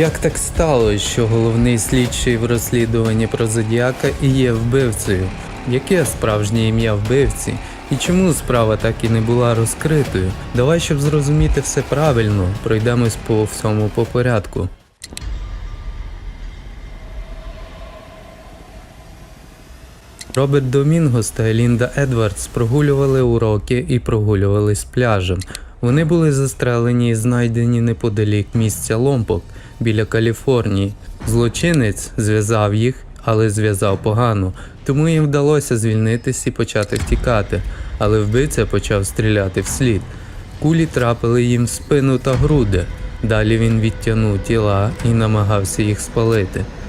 Як так сталося, що головний слідчий в розслідуванні про Зодіака і є вбивцею? Яке справжнє ім'я вбивці? І чому справа так і не була розкритою? Давай, щоб зрозуміти все правильно, пройдемось по всьому по порядку. Роберт Домінгос та Елінда Едвардс прогулювали уроки і прогулювались пляжем. Вони були застрелені і знайдені неподалік місця Ломпок біля Каліфорнії. Злочинець зв'язав їх, але зв'язав погано, тому їм вдалося звільнитись і почати втікати, але вбивця почав стріляти вслід. Кулі трапили їм в спину та груди. Далі він відтягнув тіла і намагався їх спалити. –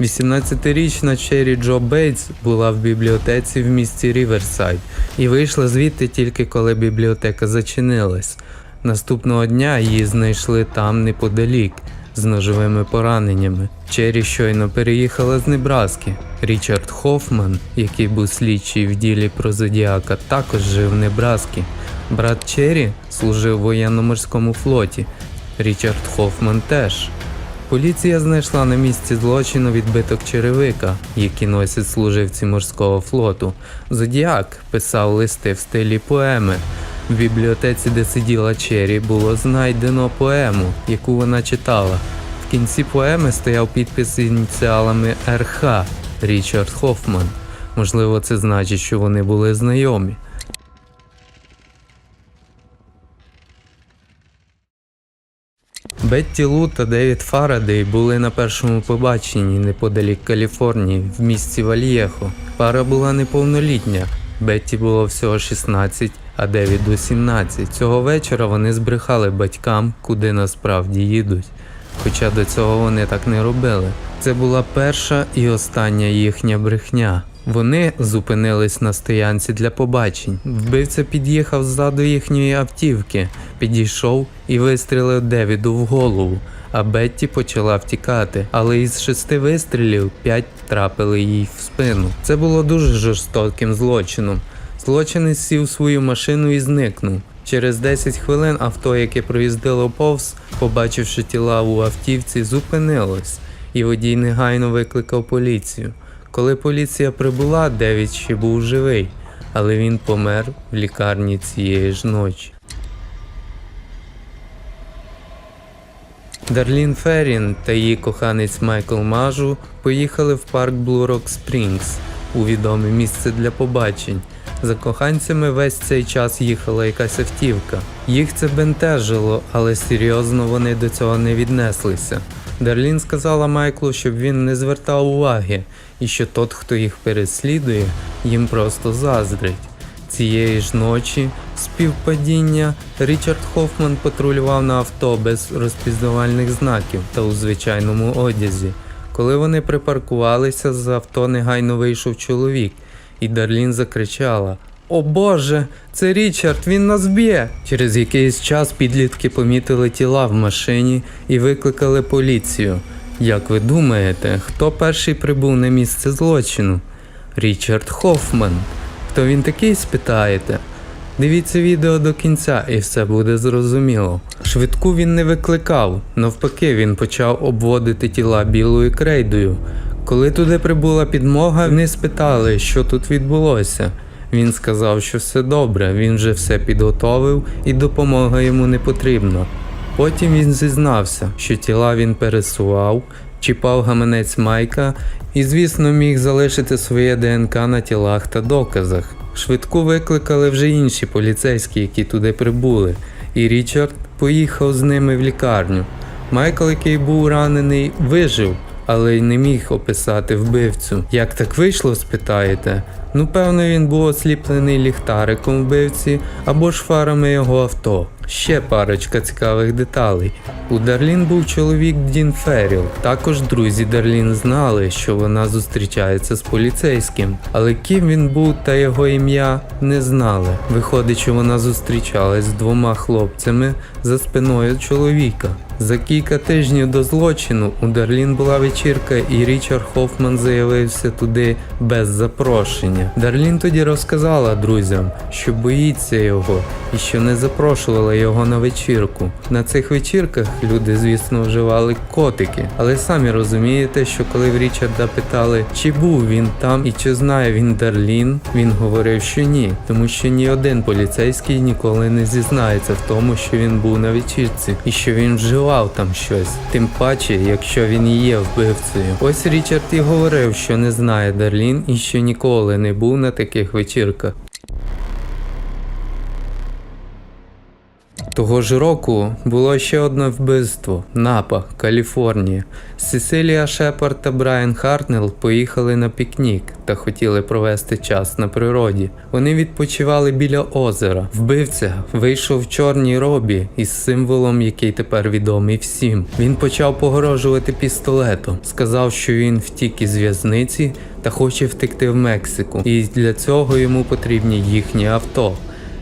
18-річна Чері Джо Бейтс була в бібліотеці в місті Ріверсайд і вийшла звідти тільки коли бібліотека зачинилась. Наступного дня її знайшли там неподалік з ножовими пораненнями. Чері щойно переїхала з Небраски. Річард Хофман, який був слідчий в ділі про Зодіака, також жив в Небраскі. Брат Чері служив в воєнно-морському флоті. Річард Хофман теж. Поліція знайшла на місці злочину відбиток черевика, який носять служивці морського флоту. Зодіак писав листи в стилі поеми. В бібліотеці, де сиділа Чері, було знайдено поему, яку вона читала. В кінці поеми стояв підпис з ініціалами РХ Річард Хофман. Можливо, це значить, що вони були знайомі. Бетті Лу та Девід Фарадей були на першому побаченні неподалік Каліфорнії в місті Вальєхо. Пара була неповнолітня. Бетті було всього 16, а Девіду 17. Цього вечора вони збрехали батькам, куди насправді їдуть. Хоча до цього вони так не робили. Це була перша і остання їхня брехня. Вони зупинились на стоянці для побачень. Вбивця під'їхав ззаду їхньої автівки, підійшов і вистрілив Девіду в голову. А Бетті почала втікати, але із шести вистрілів п'ять трапили їй в спину. Це було дуже жорстоким злочином. Злочинець сів свою машину і зникнув. Через 10 хвилин авто, яке проїздило повз, побачивши тіла у автівці, зупинилось, і водій негайно викликав поліцію. Коли поліція прибула, Девід ще був живий, але він помер в лікарні цієї ж ночі. Дарлін Феррін та її коханець Майкл Мажу поїхали в парк Rock Springs у відоме місце для побачень. За коханцями весь цей час їхала якась автівка. Їх це бентежило, але серйозно вони до цього не віднеслися. Дарлін сказала Майклу, щоб він не звертав уваги, і що тот, хто їх переслідує, їм просто заздрить. Цієї ж ночі співпадіння Річард Хофман патрулював на авто без розпізнавальних знаків та у звичайному одязі. Коли вони припаркувалися, з авто негайно вийшов чоловік, і Дарлін закричала: О Боже, це Річард, він нас б'є! Через якийсь час підлітки помітили тіла в машині і викликали поліцію. Як ви думаєте, хто перший прибув на місце злочину? Річард Хофман. Хто він такий, спитаєте? Дивіться відео до кінця і все буде зрозуміло. Швидку він не викликав, навпаки, він почав обводити тіла білою крейдою. Коли туди прибула підмога, вони спитали, що тут відбулося. Він сказав, що все добре, він вже все підготовив і допомога йому не потрібна. Потім він зізнався, що тіла він пересував, чіпав гаманець Майка і, звісно, міг залишити своє ДНК на тілах та доказах. Швидку викликали вже інші поліцейські, які туди прибули, і Річард поїхав з ними в лікарню. Майкл, який був ранений, вижив, але й не міг описати вбивцю. Як так вийшло, спитаєте? Ну, певно, він був осліплений ліхтариком вбивці або ж фарами його авто. Ще парочка цікавих деталей. У Дарлін був чоловік Дін Ферріл. Також друзі Дарлін знали, що вона зустрічається з поліцейським, але ким він був та його ім'я не знали. Виходить, що вона зустрічалась з двома хлопцями за спиною чоловіка. За кілька тижнів до злочину у Дарлін була вечірка, і Річард Хофман заявився туди без запрошення. Дарлін тоді розказала друзям, що боїться його і що не запрошувала його на вечірку. На цих вечірках люди, звісно, вживали котики, але самі розумієте, що коли в Річарда питали, чи був він там і чи знає він Дарлін, він говорив, що ні, тому що ні один поліцейський ніколи не зізнається в тому, що він був на вечірці і що він вживав там щось, тим паче, якщо він і є вбивцею. Ось Річард і говорив, що не знає Дарлін і що ніколи не був на таких вечірках. Того ж року було ще одне вбивство Напа, Каліфорнія. Сесилія Шепард та Брайан Хартнелл поїхали на пікнік та хотіли провести час на природі. Вони відпочивали біля озера. Вбивця вийшов в чорній робі із символом, який тепер відомий всім. Він почав погрожувати пістолетом, сказав, що він втік із в'язниці та хоче втекти в Мексику, і для цього йому потрібні їхні авто.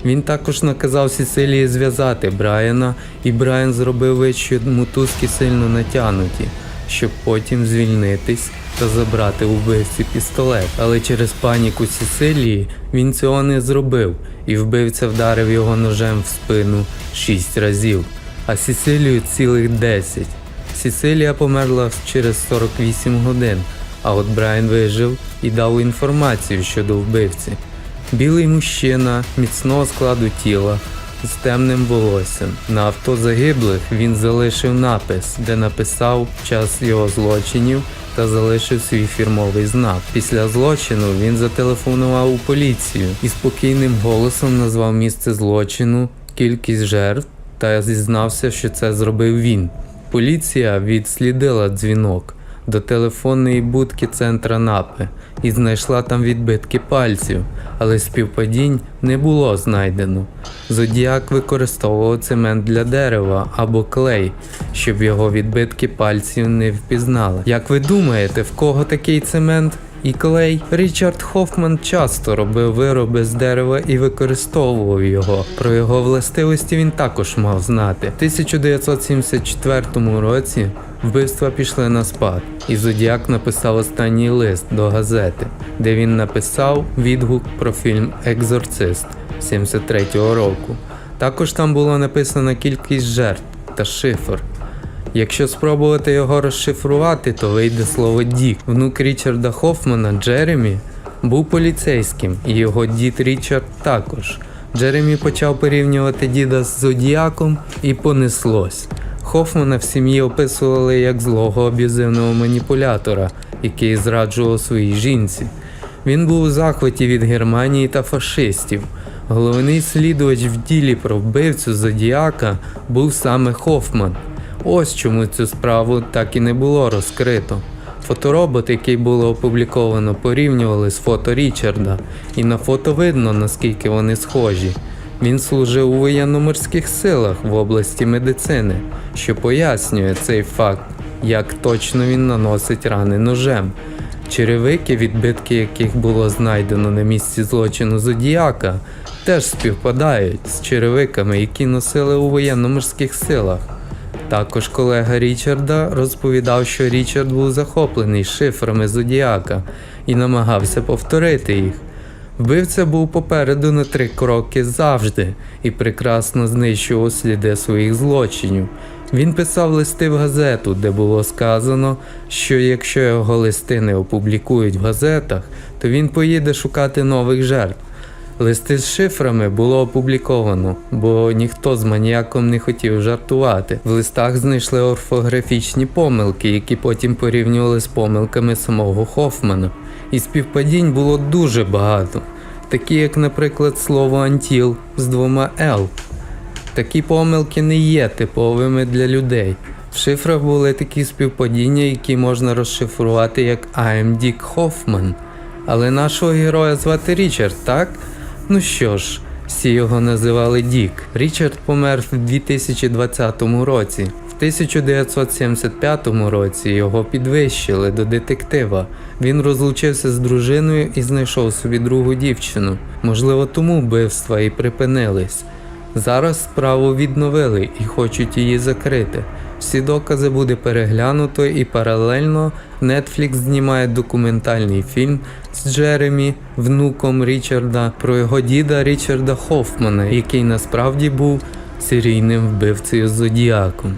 Він також наказав Сіцилії зв'язати Брайана, і Брайан зробив вид, що мотузки сильно натягнуті, щоб потім звільнитись та забрати вбивці пістолет. Але через паніку Сіцилії він цього не зробив, і вбивця вдарив його ножем в спину шість разів, а Сіцилію цілих 10. Сіцилія померла через 48 годин, а от Брайан вижив і дав інформацію щодо вбивці. Білий мужчина міцного складу тіла з темним волоссям. На авто загиблих він залишив напис, де написав час його злочинів та залишив свій фірмовий знак. Після злочину він зателефонував у поліцію і спокійним голосом назвав місце злочину, кількість жертв та зізнався, що це зробив він. Поліція відслідила дзвінок до телефонної будки центра Напи і знайшла там відбитки пальців, але співпадінь не було знайдено. Зодіак використовував цемент для дерева або клей, щоб його відбитки пальців не впізнали. Як ви думаєте, в кого такий цемент? І клей Річард Хофман часто робив вироби з дерева і використовував його. Про його властивості він також мав знати. В 1974 році вбивства пішли на спад, і Зодіак написав останній лист до газети, де він написав відгук про фільм Екзорцист 73-го року. Також там було написано кількість жертв та шифр. Якщо спробувати його розшифрувати, то вийде слово Дік. Внук Річарда Хофмана Джеремі був поліцейським, і його дід Річард також. Джеремі почав порівнювати діда з Зодіаком і понеслось. Хофмана в сім'ї описували як злого аб'юзивного маніпулятора, який зраджував своїй жінці. Він був у захваті від Германії та фашистів. Головний слідувач в ділі про вбивцю Зодіака був саме Хофман. Ось чому цю справу так і не було розкрито. Фоторобот, який було опубліковано, порівнювали з фото Річарда, і на фото видно, наскільки вони схожі. Він служив у воєнно-морських силах в області медицини, що пояснює цей факт, як точно він наносить рани ножем. Черевики, відбитки яких було знайдено на місці злочину Зодіака, теж співпадають з черевиками, які носили у воєнно-морських силах. Також колега Річарда розповідав, що Річард був захоплений шифрами Зодіака і намагався повторити їх. Вбивця був попереду на три кроки завжди і прекрасно знищував сліди своїх злочинів. Він писав листи в газету, де було сказано, що якщо його листи не опублікують в газетах, то він поїде шукати нових жертв. Листи з шифрами було опубліковано, бо ніхто з маніяком не хотів жартувати. В листах знайшли орфографічні помилки, які потім порівнювали з помилками самого Хофмана. І співпадінь було дуже багато, такі як, наприклад, слово антіл з двома Л. Такі помилки не є типовими для людей. В шифрах були такі співпадіння, які можна розшифрувати як I'm Dick Hoffman. Але нашого героя звати Річард, так? Ну що ж, Всі його називали Дік. Річард помер в 2020 році. В 1975 році його підвищили до детектива. Він розлучився з дружиною і знайшов собі другу дівчину. Можливо, тому вбивства і припинились. Зараз справу відновили і хочуть її закрити. Всі докази буде переглянуто і паралельно Netflix знімає документальний фільм з Джеремі, внуком Річарда, про його діда Річарда Хофмана, який насправді був серійним вбивцею Зодіаком.